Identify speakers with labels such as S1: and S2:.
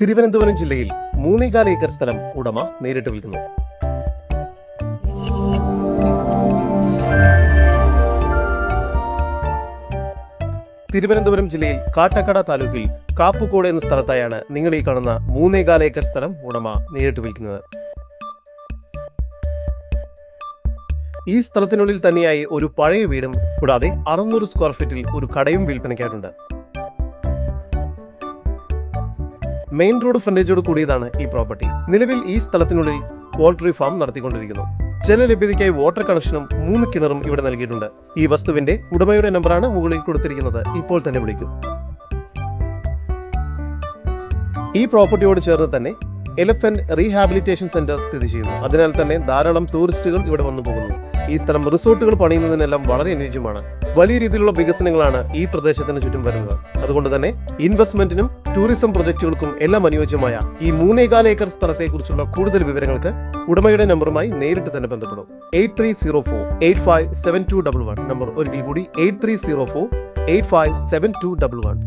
S1: തിരുവനന്തപുരം ജില്ലയിൽ മൂന്നേകാൽ ഏക്കർ സ്ഥലം ഉടമ നേരിട്ട് വിൽക്കുന്നു. തിരുവനന്തപുരം ജില്ലയിൽ കാട്ടക്കട താലൂക്കിൽ കാപ്പുകോട് എന്ന സ്ഥലത്തായാണ് നിങ്ങൾ ഈ കാണുന്ന മൂന്നേകാൽ ഏക്കർ സ്ഥലം ഉടമ നേരിട്ട് വിൽക്കുന്നത്. ഈ സ്ഥലത്തിനുള്ളിൽ തന്നെയായി ഒരു പഴയ വീടും കൂടാതെ അറുന്നൂറ് സ്ക്വയർ ഫീറ്റിൽ ഒരു കടയും വിൽപ്പനയ്ക്കായിട്ടുണ്ട്. മെയിൻ റോഡ് ഫ്രണ്ടേജോട് കൂടിയതാണ് ഈ പ്രോപ്പർട്ടി. നിലവിൽ ഈ സ്ഥലത്തിനുള്ളിൽ പോൾട്രി ഫാം നടത്തിക്കൊണ്ടിരിക്കുന്നു. ജലലഭ്യതയ്ക്കായി വാട്ടർ കണക്ഷനും മൂന്ന് കിണറും ഇവിടെ നൽകിയിട്ടുണ്ട്. ഈ വസ്തുവിന്റെ ഉടമയുടെ നമ്പറാണ് മുകളിൽ കൊടുത്തിരിക്കുന്നത്. ഇപ്പോൾ തന്നെ വിളിക്കും. ഈ പ്രോപ്പർട്ടിയോട് ചേർന്ന് തന്നെ എലഫന്റ് റീഹാബിലിറ്റേഷൻ സെന്റർ സ്ഥിതി ചെയ്യുന്നു. അതിനാൽ തന്നെ ധാരാളം ടൂറിസ്റ്റുകൾ ഇവിടെ വന്നു പോകുന്നു. ഈ സ്ഥലം റിസോർട്ടുകൾ പണിയുന്നതിനെല്ലാം വളരെ അനുയോജ്യമാണ്. വലിയ രീതിയിലുള്ള വികസനങ്ങളാണ് ഈ പ്രദേശത്തിന് ചുറ്റും വരുന്നത്. അതുകൊണ്ട് തന്നെ ഇൻവെസ്റ്റ്മെന്റിനും ടൂറിസം പ്രൊജക്ടുകൾക്കും എല്ലാം അനുയോജ്യമായ ഈ മൂന്നേകാൽ ഏക്കർ സ്ഥലത്തെക്കുറിച്ചുള്ള കൂടുതൽ വിവരങ്ങൾക്ക് ഉടമയുടെ നമ്പറുമായി നേരിട്ട് തന്നെ ബന്ധപ്പെടും. Eight three zero four eight five seven two double one number ഒരിക്കൽ കൂടി. Eight three zero four eight five seven two double one